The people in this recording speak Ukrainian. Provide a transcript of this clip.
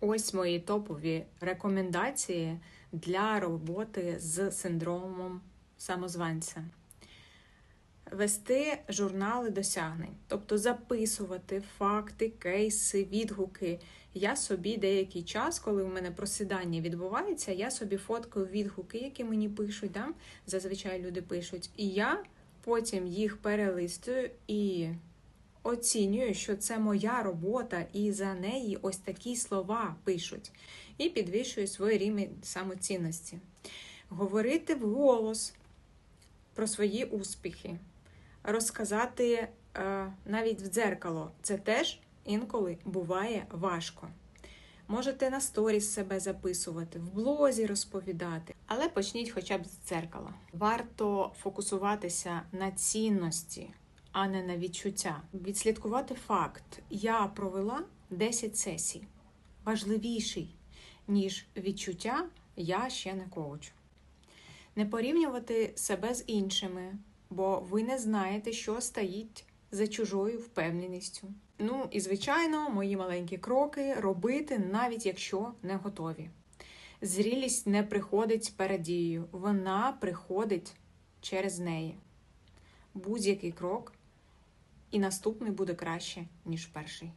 Ось мої топові рекомендації для роботи з синдромом самозванця. Вести журнали досягнень, тобто записувати факти, кейси, відгуки. Я собі деякий час, коли у мене просідання відбувається, я собі фоткаю відгуки, які мені пишуть. Да? Зазвичай люди пишуть. І я потім їх перелистую і оцінюю, що це моя робота, і за неї ось такі слова пишуть. І підвищую свій рівень самоцінності. Говорити вголос про свої успіхи, розказати е, навіть в дзеркало. Це теж інколи буває важко. Можете на сторіс себе записувати, в блозі розповідати, але почніть хоча б з дзеркала. Варто фокусуватися на цінності, а не на відчуття. Відслідкувати факт: я провела 10 сесій. Важливіший, ніж відчуття я ще не коуч. Не порівнювати себе з іншими, бо ви не знаєте, що стоїть за чужою впевненістю. Ну і звичайно, мої маленькі кроки робити, навіть якщо не готові. Зрілість не приходить перед дією, вона приходить через неї. Будь-який крок, і наступний буде краще, ніж перший.